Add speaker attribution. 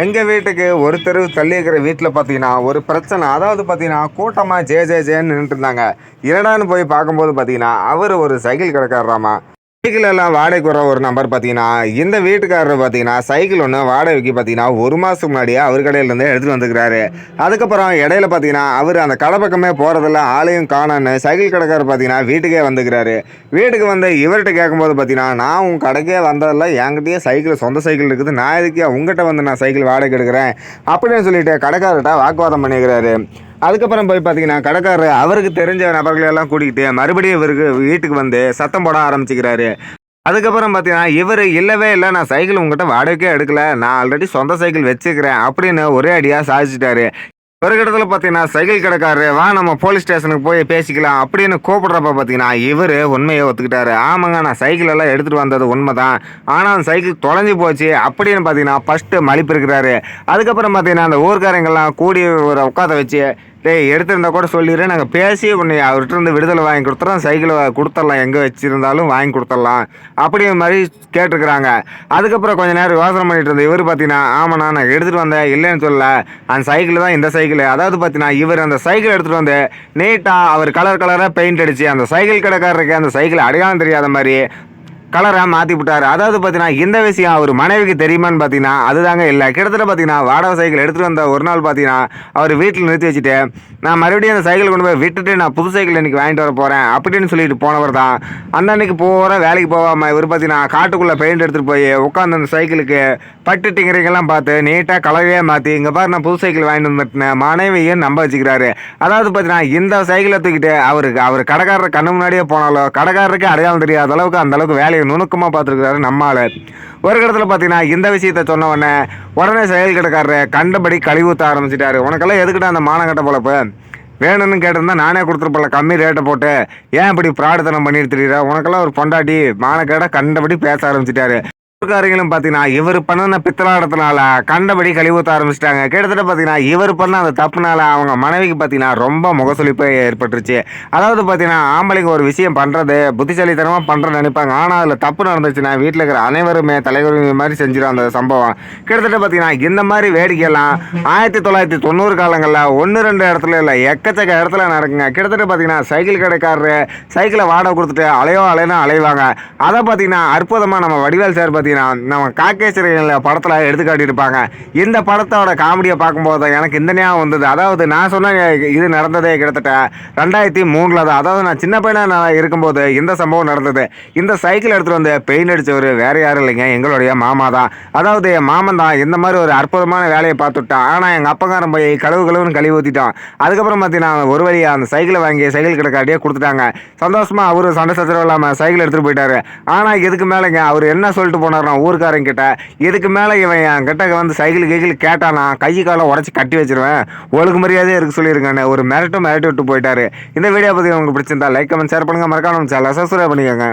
Speaker 1: எங்கள் வீட்டுக்கு ஒரு தெரு தள்ளி இருக்கிற வீட்டில் பார்த்தீங்கன்னா ஒரு பிரச்சனை. அதாவது பார்த்தீங்கன்னா கூட்டமாக ஜே ஜே ஜேன்னு நின்றுட்டு இருந்தாங்க. என்னடான்னு போய் பார்க்கும்போது பார்த்தீங்கன்னா அவர் ஒரு சைக்கிள் கடைக்காரராமா? சைக்கிள் எல்லாம் வாடகைக்கு வர ஒரு நம்பர் பார்த்தீங்கன்னா இந்த வீட்டுக்காரர் பார்த்தீங்கன்னா சைக்கிள் ஒன்று வாடகைக்கு பார்த்தீங்கன்னா ஒரு மாதத்துக்கு முன்னாடியே அவர் கடையிலேருந்து எடுத்துகிட்டு வந்துக்கிறாரு. அதுக்கப்புறம் இடையில பார்த்தீங்கன்னா அவர் அந்த கடை பக்கமே போகிறதில்ல ஆளையும் காணான்னு சைக்கிள் கடைக்காரர் பார்த்தீங்கன்னா வீட்டுக்கே வந்துக்கிறாரு. வீட்டுக்கு வந்து இவர்கிட்ட கேட்கும்போது பார்த்தீங்கன்னா நான் உன் கடைக்கே வந்ததில்ல என்கிட்டயே சைக்கிள் சொந்த சைக்கிள் இருக்குது. நான் இதுக்கே உங்ககிட்ட வந்து நான் சைக்கிள் வாடகை எடுக்கிறேன்? அப்படின்னு சொல்லிட்டு கடைக்காரர்கிட்ட வாக்குவாதம் பண்ணிக்கிறாரு. அதுக்கப்புறம் போய் பார்த்தீங்கன்னா கடைக்காரர் அவருக்கு தெரிஞ்ச நபர்களை எல்லாம் கூட்டிகிட்டு மறுபடியும் இவருக்கு வீட்டுக்கு வந்து சத்தம் போட ஆரம்பிச்சுக்கிறாரு. அதுக்கப்புறம் பார்த்தீங்கன்னா இவர் இல்லவே இல்லை நான் சைக்கிள் உங்ககிட்ட வாடகைக்கே எடுக்கல நான் ஆல்ரெடி சொந்த சைக்கிள் வச்சுக்கிறேன் அப்படின்னு ஒரே அடியாக சாதிச்சிட்டாரு. ஒரு இடத்துல பார்த்தீங்கன்னா சைக்கிள் கடைக்காரரு வா நம்ம போலீஸ் ஸ்டேஷனுக்கு போய் பேசிக்கலாம் அப்படின்னு கூப்பிட்றப்ப பார்த்தீங்கன்னா இவர் உண்மையை ஒத்துக்கிட்டாரு. ஆமாங்க நான் சைக்கிள் எல்லாம் எடுத்துகிட்டு வந்தது உண்மை தான் ஆனால் அந்த சைக்கிள் தொலைஞ்சு போச்சு அப்படின்னு பார்த்தீங்கன்னா ஃபஸ்ட்டு மலிப்பு இருக்கிறாரு. அதுக்கப்புறம் பார்த்தீங்கன்னா அந்த ஊர்க்காரங்கெல்லாம் கூடி ஒரு உட்காத வச்சு டேய் எடுத்திருந்தா கூட சொல்லிடுறேன் நாங்கள் பேசி உன்னை அவர்கிட்ட இருந்து விடுதலை வாங்கி கொடுத்துறோம். சைக்கிளை கொடுத்துடலாம். எங்கே வச்சுருந்தாலும் வாங்கி கொடுத்துடலாம். அப்படிங்கிற மாதிரி கேட்டிருக்கிறாங்க. அதுக்கப்புறம் கொஞ்ச நேரம் யோசனை பண்ணிட்டு இருந்த இவர் பார்த்தீங்கன்னா ஆமாண்ணா நான் எடுத்துகிட்டு வந்தேன். இல்லைன்னு சொல்லல. அந்த சைக்கிள் தான் இந்த சைக்கிள். அதாவது பார்த்தீங்கன்னா இவர் அந்த சைக்கிள் எடுத்துகிட்டு வந்து நீட்டாக அவர் கலர் கலராக பெயிண்ட் அடித்து அந்த சைக்கிள் கடைக்காரருக்கு அந்த சைக்கிள் அடையாளம் தெரியாத மாதிரி கலரை மாற்றி விட்டார். அதாவது பார்த்தீங்கன்னா இந்த விஷயம் அவர் மனைவிக்கு தெரியுமான்னு பார்த்தீங்கன்னா அதுதாங்க இல்லை. கிட்டத்தட்ட பார்த்தீங்கன்னா வாடகை சைக்கிள் எடுத்துகிட்டு வந்த ஒரு நாள் பார்த்தீங்கன்னா அவர் வீட்டில் நிறுத்தி வச்சுட்டு நான் மறுபடியும் அந்த சைக்கிள் கொண்டு போய் விட்டுட்டு நான் புது சைக்கிள் இன்னைக்கு வாங்கிட்டு வர போகிறேன் அப்படின்னு சொல்லிட்டு போனவர் தான். அந்த அன்னைக்கு போகிற வேலைக்கு போகாமல் இவர் பார்த்தீங்கன்னா காட்டுக்குள்ளே பெயிண்ட் எடுத்துகிட்டு போய் உட்காந்து அந்த சைக்கிளுக்கு பட்டு டிங்கரிங்கெல்லாம் பார்த்து நீட்டாக கலவையே மாற்றி இங்கே பாரு நான் புது சைக்கிள் வாங்கிட்டு வந்துட்டேன். மனைவியும் நம்ப வச்சுக்கிறாரு? அதாவது பார்த்தீங்கன்னா இந்த சைக்கிளை தூக்கிட்டு அவருக்கு அவர் கடைக்காரர் கண்ணு முன்னாடியே போனாலோ கடைக்காரருக்கு அடையாளம் தெரியாத அளவுக்கு அந்த அளவுக்கு வேலையை நுணுக்கமாக பார்த்துருக்காரு நம்மால். ஒரு இடத்துல பார்த்தீங்கன்னா இந்த விஷயத்த சொன்ன உடனே உடனே செயல் கண்டபடி கழிவு ஊற்ற ஆரம்பிச்சிட்டாரு. உனக்கெல்லாம் எதுக்கிட்ட அந்த மானக்கட்ட பொழப்பு? வேணும்னு கேட்டிருந்தா நானே கொடுத்துருப்பல கம்மி ரேட்டை போட்டு. ஏன் இப்படி பிராடுத்தனம் பண்ணிட்டு தெரியுற? உனக்கெல்லாம் ஒரு பொண்டாட்டி மானக்கேட கண்டபடி பேச ஆரம்பிச்சிட்டாரு. ஊர்க்காரங்களும் பார்த்தீங்கன்னா இவர் பண்ணின பித்தலாடத்தினால கண்டபடி கழிவுத்த ஆரம்பிச்சிட்டாங்க. கிட்டத்தட்ட பார்த்தீங்கன்னா இவர் பண்ண அந்த தப்புனால அவங்க மனைவிக்கு பார்த்தீங்கன்னா ரொம்ப முகசுளிப்பு ஏற்பட்டுருச்சு. அதாவது பார்த்தீங்கன்னா ஆம்பளைங்க ஒரு விஷயம் பண்ணுறது புத்திசாலித்தனமாக பண்ணுறேன்னு நினைப்பாங்க. ஆனால் அதில் தப்பு நடந்துச்சுன்னா வீட்டில் இருக்கிற அனைவருமே தலைவருமே மாதிரி செஞ்சிடும் அந்த சம்பவம். கிட்டத்தட்ட பார்த்தீங்கன்னா இந்த மாதிரி வேடிக்கையெல்லாம் ஆயிரத்தி தொள்ளாயிரத்தி தொண்ணூறு காலங்களில் ஒன்று ரெண்டு இடத்துல இல்லை எக்கச்சக்க இடத்துல நடக்குங்க. கிட்டத்தட்ட பார்த்தீங்கன்னா சைக்கிள் கடைக்காரரு சைக்கிளை வாடகை கொடுத்துட்டு அலையோ அலையோ அலைவாங்க. அதை பார்த்தீங்கன்னா அற்புதமாக நம்ம வடிவேல் சார் பார்த்தீங்கன்னா நம்ம காக்கேஸ்வரிகள் படத்தில் எடுத்து காட்டியிருப்பாங்க இந்த படத்தோட காமெடியை பார்க்கும்போது தான் எனக்கு இந்த ஞாபகம் வந்தது. அதாவது நான் சொன்ன இது நடந்ததே கிட்டத்தட்ட ரெண்டாயிரத்தி மூணில் தான். அதாவது நான் சின்ன பையனாக நான் இருக்கும்போது இந்த சம்பவம் நடந்தது. இந்த சைக்கிள் எடுத்துகிட்டு வந்து பெயிண்ட் அடித்தவர் வேறு யாரும் இல்லைங்க. எங்களுடைய மாமா தான். அதாவது என் மாமன் தான் இந்த மாதிரி ஒரு அற்புதமான வேலையை பார்த்துட்டான். ஆனால் எங்கள் அப்பங்காரன் போய் கழுவு கழுவுன்னு கழுவி ஊற்றிட்டான் அதுக்கப்புறம் பார்த்தீங்கன்னா ஒரு வழியாக அந்த சைக்கிளை வாங்கி சைக்கிள் கிடக்காட்டியே கொடுத்துட்டாங்க. சந்தோஷமாக அவர் சண்டை சச்சரவு இல்லாமல் சைக்கிள் எடுத்துகிட்டு போயிட்டாரு. ஆனால் இதுக்கு மேலேங்க அவர் என்ன சொல்லிட்டு போனார் ஊருக்காரங்க கிட்ட. இதுக்கு மேலே இவன் என் கிட்ட வந்து சைக்கிள் கைக்கிள் கேட்டானா கை காலை உடச்சி கட்டி வச்சிருவேன். ஒழுங்கு மரியாதையே இருக்கு சொல்லியிருக்கானே ஒரு மிரட்டும் மிரட்டி விட்டு போயிட்டாரு. இந்த வீடியோ பற்றி உங்களுக்கு பிடிச்சிருந்தா லைக் கமெண்ட் ஷேர் பண்ணுங்கள் மறக்காம சேனலை சப்ஸ்கிரைப் பண்ணிக்கோங்க.